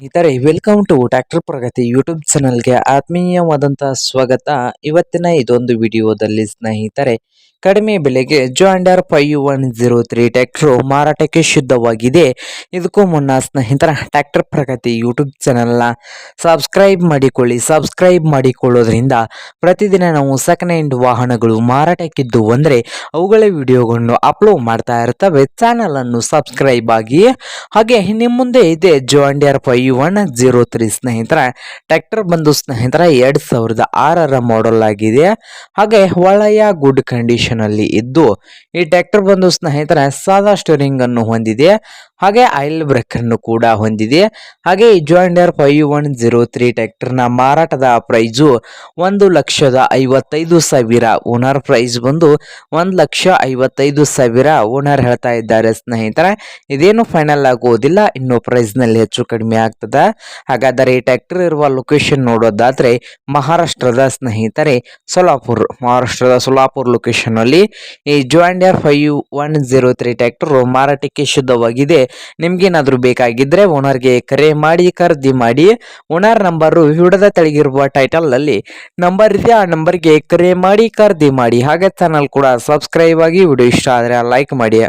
ಸ್ನೇಹಿತರೆ welcome to tractor Pragati YouTube ಚಾನಲ್ಗೆ ಆತ್ಮೀಯವಾದಂತಹ ಸ್ವಾಗತ. ಇವತ್ತಿನ ಇದೊಂದು ವಿಡಿಯೋದಲ್ಲಿ ಸ್ನೇಹಿತರೆ, ಕಡಿಮೆ ಬೆಲೆಗೆ John Deere five one zero three tractor ಮಾರಾಟಕ್ಕೆ ಶುದ್ಧವಾಗಿದೆ ಇದಕ್ಕೂ ಮುನ್ನ ಸ್ನೇಹಿತರ ಟ್ಯಾಕ್ಟರ್ ಪ್ರಗತಿ ಯೂಟ್ಯೂಬ್ ಚಾನಲ್ನ ಸಬ್ಸ್ಕ್ರೈಬ್ ಮಾಡಿಕೊಳ್ಳಿ. ಸಬ್ಸ್ಕ್ರೈಬ್ ಮಾಡಿಕೊಳ್ಳೋದ್ರಿಂದ ಪ್ರತಿದಿನ ನಾವು ಸೆಕೆಂಡ್ ಹ್ಯಾಂಡ್ ವಾಹನಗಳು ಮಾರಾಟಕ್ಕಿದ್ದು ಅಂದರೆ ಅವುಗಳ ವಿಡಿಯೋಗಳನ್ನು ಅಪ್ಲೋಡ್ ಮಾಡ್ತಾ ಇರ್ತವೆ. ಚಾನಲನ್ನು ಸಬ್ಸ್ಕ್ರೈಬ್ ಆಗಿ. ಹಾಗೆ ನಿಮ್ಮ ಮುಂದೆ ಇದೆ John Deere five one zero three ಸ್ನೇಹಿತರ ಟ್ರ್ಯಾಕ್ಟರ್ ಬಂದು ಸ್ನೇಹಿತರ ಎರಡು ಸಾವಿರದ ಆರರ ಮಾಡೆಲ್ ಆಗಿದೆ. ಹಾಗೆ ಒಳ್ಳೆಯ ಗುಡ್ ಕಂಡೀಷನ್ ಅಲ್ಲಿ ಇದ್ದು, ಈ ಟ್ರ್ಯಾಕ್ಟರ್ ಬಂದು ಸ್ನೇಹಿತರ ಸಾದಾ ಸ್ಟೋರಿಂಗ್ ಅನ್ನು ಹೊಂದಿದೆ. ಹಾಗೆ ಆಯಿಲ್ ಬ್ರೇಕ್ ಅನ್ನು ಕೂಡ ಹೊಂದಿದೆ. ಹಾಗೆ ಈ John Deere five one zero three ಟ್ರ್ಯಾಕ್ಟರ್ನ ಮಾರಾಟದ ಪ್ರೈಸು ಒಂದು ಲಕ್ಷದ ಐವತ್ತೈದು ಸಾವಿರ ಓನರ್ ಪ್ರೈಸ್ ಬಂದು ಒಂದು ಲಕ್ಷ ಐವತ್ತೈದು ಸಾವಿರ ಓನರ್ ಹೇಳ್ತಾ ಇದ್ದಾರೆ ಸ್ನೇಹಿತರೆ. ಇದೇನು ಫೈನಲ್ ಆಗುವುದಿಲ್ಲ ಇನ್ನು ಪ್ರೈಸ್ನಲ್ಲಿ ಹೆಚ್ಚು ಕಡಿಮೆ ಹಾಗಾದರೆ ಈ ಟ್ರ್ಯಾಕ್ಟರ್ ಇರುವ ಲೊಕೇಶನ್ ನೋಡೋದಾದ್ರೆ ಮಹಾರಾಷ್ಟ್ರದ ಸ್ನೇಹಿತರೆ ಸೊಲಾಪುರ್. ಮಹಾರಾಷ್ಟ್ರದ ಸೊಲಾಪುರ್ ಲೊಕೇಶನ್ ಅಲ್ಲಿ ಈ John Deere five one zero three tractor ಮಾರಾಟಕ್ಕೆ ಶುದ್ಧವಾಗಿದೆ. ನಿಮ್ಗೇನಾದರೂ ಬೇಕಾಗಿದ್ರೆ ಓನರ್ಗೆ ಕರೆ ಮಾಡಿ, ಖರೀದಿ ಮಾಡಿ. ಓನರ್ ನಂಬರು ಹಿಡದ ತೆಳಗಿರುವ ಟೈಟಲ್ ಅಲ್ಲಿ ನಂಬರ್ ಇದೆ. ಆ ನಂಬರ್ಗೆ ಕರೆ ಮಾಡಿ, ಖರೀದಿ ಮಾಡಿ. ಹಾಗೆ ಚಾನಲ್ ಕೂಡ ಸಬ್ಸ್ಕ್ರೈಬ್ ಆಗಿ ವಿಡಿಯೋ ಇಷ್ಟ ಆದರೆ ಲೈಕ್ ಮಾಡಿ.